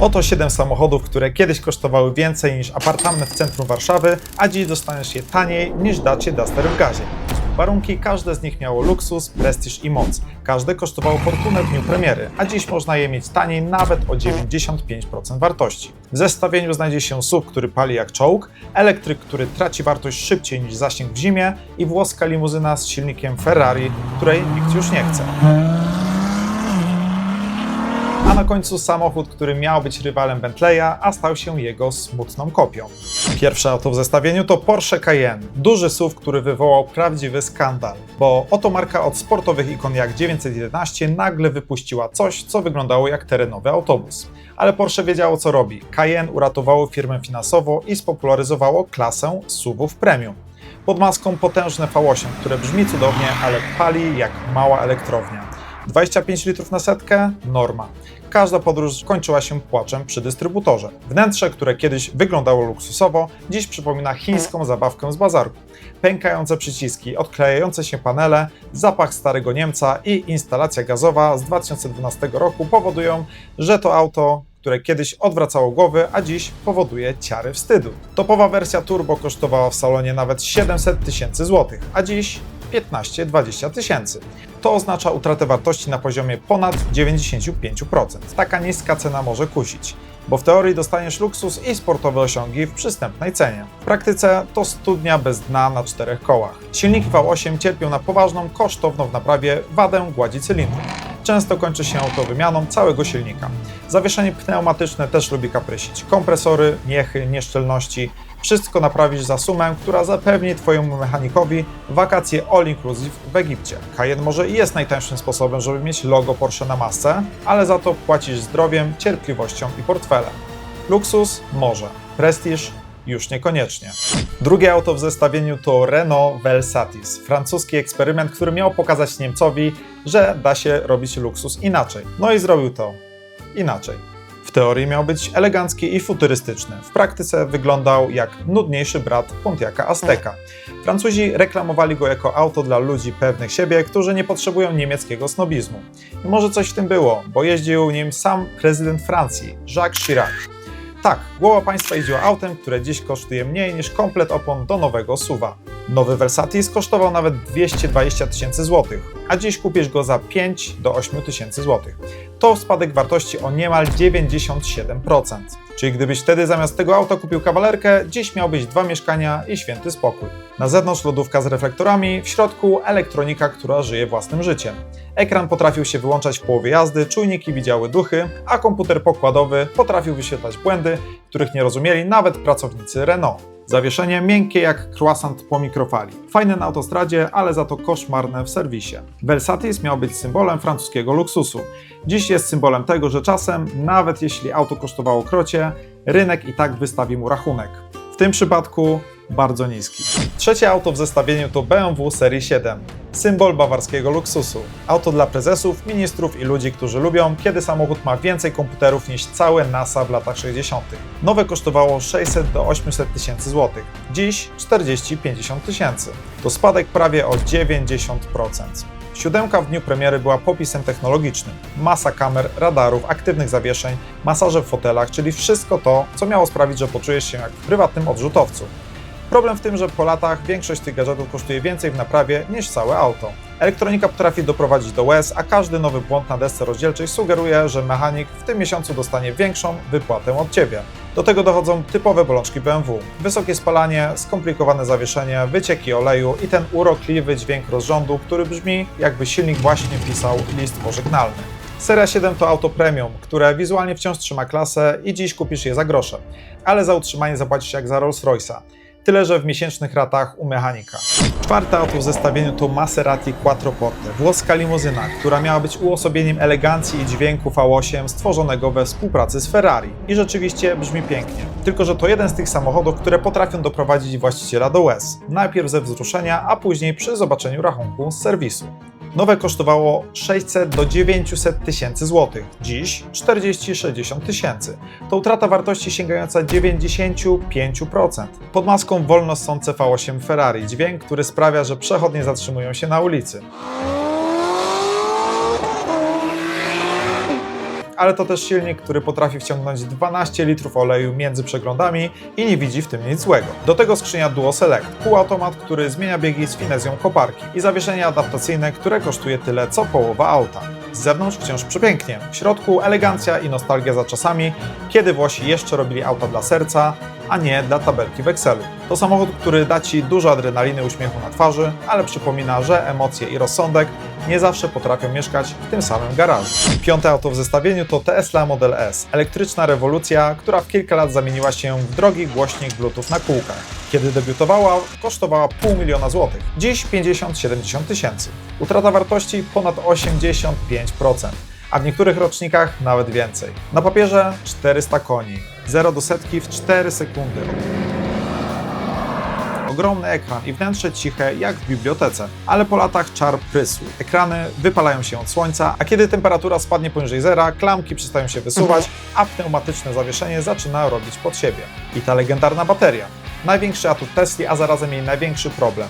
Oto 7 samochodów, które kiedyś kosztowały więcej niż apartament w centrum Warszawy, a dziś dostaniesz je taniej niż dacie Duster w gazie. Warunki każde z nich miało luksus, prestiż i moc. Każde kosztowało fortunę w dniu premiery, a dziś można je mieć taniej nawet o 95% wartości. W zestawieniu znajdzie się SUV, który pali jak czołg, elektryk, który traci wartość szybciej niż zasięg w zimie i włoska limuzyna z silnikiem Ferrari, której nikt już nie chce. A na końcu samochód, który miał być rywalem Bentleya, a stał się jego smutną kopią. Pierwsze auto w zestawieniu to Porsche Cayenne. Duży SUV, który wywołał prawdziwy skandal, bo oto marka od sportowych ikon jak 911 nagle wypuściła coś, co wyglądało jak terenowy autobus. Ale Porsche wiedziało co robi. Cayenne uratowało firmę finansowo i spopularyzowało klasę SUVów premium. Pod maską potężne V8, które brzmi cudownie, ale pali jak mała elektrownia. 25 litrów na setkę norma. Każda podróż kończyła się płaczem przy dystrybutorze. Wnętrze, które kiedyś wyglądało luksusowo, dziś przypomina chińską zabawkę z bazarku. Pękające przyciski, odklejające się panele, zapach starego Niemca i instalacja gazowa z 2012 roku powodują, że to auto które kiedyś odwracało głowy, a dziś powoduje ciary wstydu. Topowa wersja turbo kosztowała w salonie nawet 700 tysięcy złotych, a dziś 15-20 tysięcy. To oznacza utratę wartości na poziomie ponad 95%. Taka niska cena może kusić, bo w teorii dostaniesz luksus i sportowe osiągi w przystępnej cenie. W praktyce to studnia bez dna na czterech kołach. Silniki V8 cierpią na poważną, kosztowną w naprawie wadę gładzi cylindru. Często kończy się to wymianą całego silnika. Zawieszenie pneumatyczne też lubi kaprysić. Kompresory, miechy, nieszczelności, wszystko naprawisz za sumę, która zapewni Twojemu mechanikowi wakacje all inclusive w Egipcie. Cayenne może i jest najtańszym sposobem, żeby mieć logo Porsche na masce, ale za to płacisz zdrowiem, cierpliwością i portfelem. Luksus może, prestiż już niekoniecznie. Drugie auto w zestawieniu to Renault Velsatis, francuski eksperyment, który miał pokazać Niemcowi, że da się robić luksus inaczej. No i zrobił to inaczej. Teorii miał być elegancki i futurystyczny. W praktyce wyglądał jak nudniejszy brat Pontiaca Azteca. Francuzi reklamowali go jako auto dla ludzi pewnych siebie, którzy nie potrzebują niemieckiego snobizmu. I może coś w tym było, bo jeździł nim sam prezydent Francji, Jacques Chirac. Tak, głowa państwa jeździła autem, które dziś kosztuje mniej niż komplet opon do nowego SUVa. Nowy Versatis kosztował nawet 220 tysięcy złotych, a dziś kupisz go za 5 do 8 tysięcy złotych. To spadek wartości o niemal 97%. Czyli gdybyś wtedy zamiast tego auta kupił kawalerkę, dziś miałbyś dwa mieszkania i święty spokój. Na zewnątrz lodówka z reflektorami, w środku elektronika, która żyje własnym życiem. Ekran potrafił się wyłączać w połowie jazdy, czujniki widziały duchy, a komputer pokładowy potrafił wyświetlać błędy, których nie rozumieli nawet pracownicy Renault. Zawieszenie miękkie jak croissant po mikrofali. Fajne na autostradzie, ale za to koszmarne w serwisie. Versatis miał być symbolem francuskiego luksusu. Dziś jest symbolem tego, że czasem, nawet jeśli auto kosztowało krocie, rynek i tak wystawi mu rachunek. W tym przypadku bardzo niski. Trzecie auto w zestawieniu to BMW Serii 7. Symbol bawarskiego luksusu. Auto dla prezesów, ministrów i ludzi, którzy lubią, kiedy samochód ma więcej komputerów niż całe NASA w latach 60. Nowe kosztowało 600 do 800 tysięcy złotych. Dziś 40-50 tysięcy. To spadek prawie o 90%. Siódemka w dniu premiery była popisem technologicznym. Masa kamer, radarów, aktywnych zawieszeń, masaże w fotelach, czyli wszystko to, co miało sprawić, że poczujesz się jak w prywatnym odrzutowcu. Problem w tym, że po latach większość tych gadżetów kosztuje więcej w naprawie niż całe auto. Elektronika potrafi doprowadzić do łez, a każdy nowy błąd na desce rozdzielczej sugeruje, że mechanik w tym miesiącu dostanie większą wypłatę od Ciebie. Do tego dochodzą typowe bolączki BMW. Wysokie spalanie, skomplikowane zawieszenie, wycieki oleju i ten urokliwy dźwięk rozrządu, który brzmi jakby silnik właśnie pisał list pożegnalny. Seria 7 to auto premium, które wizualnie wciąż trzyma klasę i dziś kupisz je za grosze, ale za utrzymanie zapłacisz jak za Rolls Royce'a tyle że w miesięcznych ratach u mechanika. Czwarte auto w zestawieniu to Maserati Quattroporte, włoska limuzyna, która miała być uosobieniem elegancji i dźwięku V8 stworzonego we współpracy z Ferrari. I rzeczywiście brzmi pięknie. Tylko, że to jeden z tych samochodów, które potrafią doprowadzić właściciela do łez. Najpierw ze wzruszenia, a później przy zobaczeniu rachunku z serwisu. Nowe kosztowało 600 do 900 tysięcy złotych, dziś 40-60 tysięcy. To utrata wartości sięgająca 95%. Pod maską wolno ssące V8 Ferrari, dźwięk, który sprawia, że przechodnie zatrzymują się na ulicy. Ale to też silnik, który potrafi wciągnąć 12 litrów oleju między przeglądami i nie widzi w tym nic złego. Do tego skrzynia Duo Select, półautomat, który zmienia biegi z finezją koparki i zawieszenie adaptacyjne, które kosztuje tyle co połowa auta. Z zewnątrz wciąż przepięknie, w środku elegancja i nostalgia za czasami, kiedy Włosi jeszcze robili auta dla serca, a nie dla tabelki w Excelu. To samochód, który da Ci dużo adrenaliny uśmiechu na twarzy, ale przypomina, że emocje i rozsądek nie zawsze potrafią mieszkać w tym samym garażu. Piąte auto w zestawieniu to Tesla Model S, elektryczna rewolucja, która w kilka lat zamieniła się w drogi głośnik Bluetooth na kółkach. Kiedy debiutowała, kosztowała pół miliona złotych. Dziś 50-70 tysięcy. Utrata wartości ponad 85%, a w niektórych rocznikach nawet więcej. Na papierze 400 koni, 0 do setki w 4 sekundy. Ogromny ekran i wnętrze ciche jak w bibliotece, ale po latach czar prysł. Ekrany wypalają się od słońca, a kiedy temperatura spadnie poniżej zera, klamki przestają się wysuwać, a pneumatyczne zawieszenie zaczyna robić pod siebie. I ta legendarna bateria. Największy atut Tesli, a zarazem jej największy problem.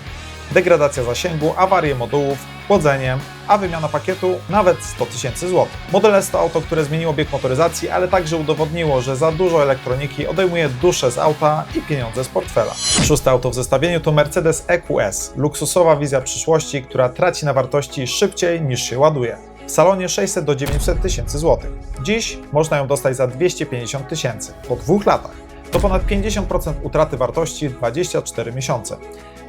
Degradacja zasięgu, awarie modułów, chłodzenie, a wymiana pakietu nawet 100 tysięcy złotych. Model S to auto, które zmieniło bieg motoryzacji, ale także udowodniło, że za dużo elektroniki odejmuje duszę z auta i pieniądze z portfela. Szóste auto w zestawieniu to Mercedes EQS, luksusowa wizja przyszłości, która traci na wartości szybciej niż się ładuje. W salonie 600 do 900 tysięcy złotych. Dziś można ją dostać za 250 tysięcy po dwóch latach. To ponad 50% utraty wartości w 24 miesiące.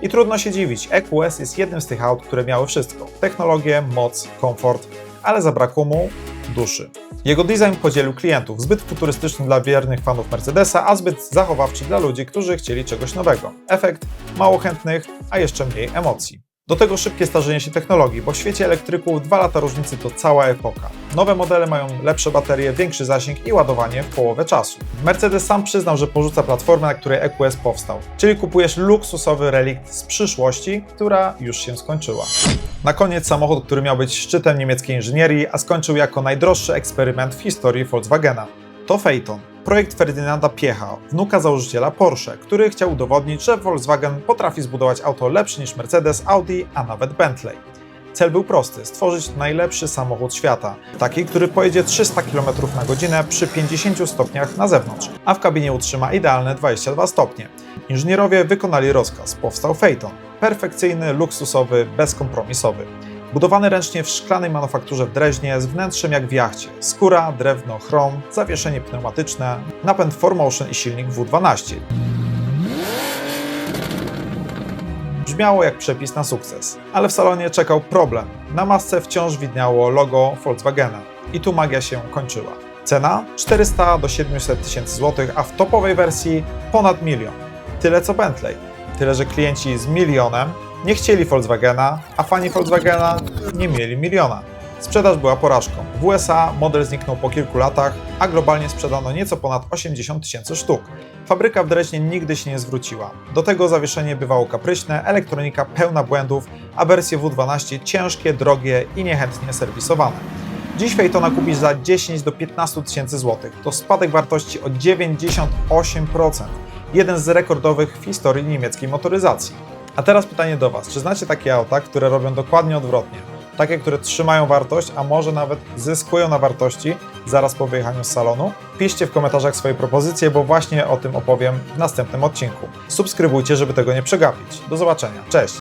I trudno się dziwić, EQS jest jednym z tych aut, które miały wszystko: technologię, moc, komfort, ale zabrakło mu duszy. Jego design podzielił klientów, zbyt futurystyczny dla wiernych fanów Mercedesa, a zbyt zachowawczy dla ludzi, którzy chcieli czegoś nowego. Efekt mało chętnych, a jeszcze mniej emocji. Do tego szybkie starzenie się technologii, bo w świecie elektryków 2 lata różnicy to cała epoka. Nowe modele mają lepsze baterie, większy zasięg i ładowanie w połowę czasu. Mercedes sam przyznał, że porzuca platformę, na której EQS powstał, czyli kupujesz luksusowy relikt z przyszłości, która już się skończyła. Na koniec samochód, który miał być szczytem niemieckiej inżynierii, a skończył jako najdroższy eksperyment w historii Volkswagena. To Phaeton. Projekt Ferdynanda Piecha, wnuka założyciela Porsche, który chciał udowodnić, że Volkswagen potrafi zbudować auto lepsze niż Mercedes, Audi, a nawet Bentley. Cel był prosty: stworzyć najlepszy samochód świata, taki, który pojedzie 300 km na godzinę przy 50 stopniach na zewnątrz, a w kabinie utrzyma idealne 22 stopnie. Inżynierowie wykonali rozkaz, powstał Phaeton. Perfekcyjny, luksusowy, bezkompromisowy. Budowany ręcznie w szklanej manufakturze w Dreźnie, z wnętrzem jak w jachcie. Skóra, drewno, chrom, zawieszenie pneumatyczne, napęd 4Motion i silnik W12. Brzmiało jak przepis na sukces, ale w salonie czekał problem. Na masce wciąż widniało logo Volkswagena i tu magia się kończyła. Cena 400 do 700 tysięcy złotych, a w topowej wersji ponad milion. Tyle co Bentley. Tyle, że klienci z milionem nie chcieli Volkswagena, a fani Volkswagena nie mieli miliona. Sprzedaż była porażką. W USA model zniknął po kilku latach, a globalnie sprzedano nieco ponad 80 tysięcy sztuk. Fabryka w Dreźnie nigdy się nie zwróciła. Do tego zawieszenie bywało kapryśne, elektronika pełna błędów, a wersje W12 ciężkie, drogie i niechętnie serwisowane. Dziś Phaetona kupisz za 10 do 15 tysięcy złotych. To spadek wartości o 98%. Jeden z rekordowych w historii niemieckiej motoryzacji. A teraz pytanie do Was. Czy znacie takie auta, które robią dokładnie odwrotnie? Takie, które trzymają wartość, a może nawet zyskują na wartości zaraz po wyjechaniu z salonu? Piszcie w komentarzach swoje propozycje, bo właśnie o tym opowiem w następnym odcinku. Subskrybujcie, żeby tego nie przegapić. Do zobaczenia. Cześć!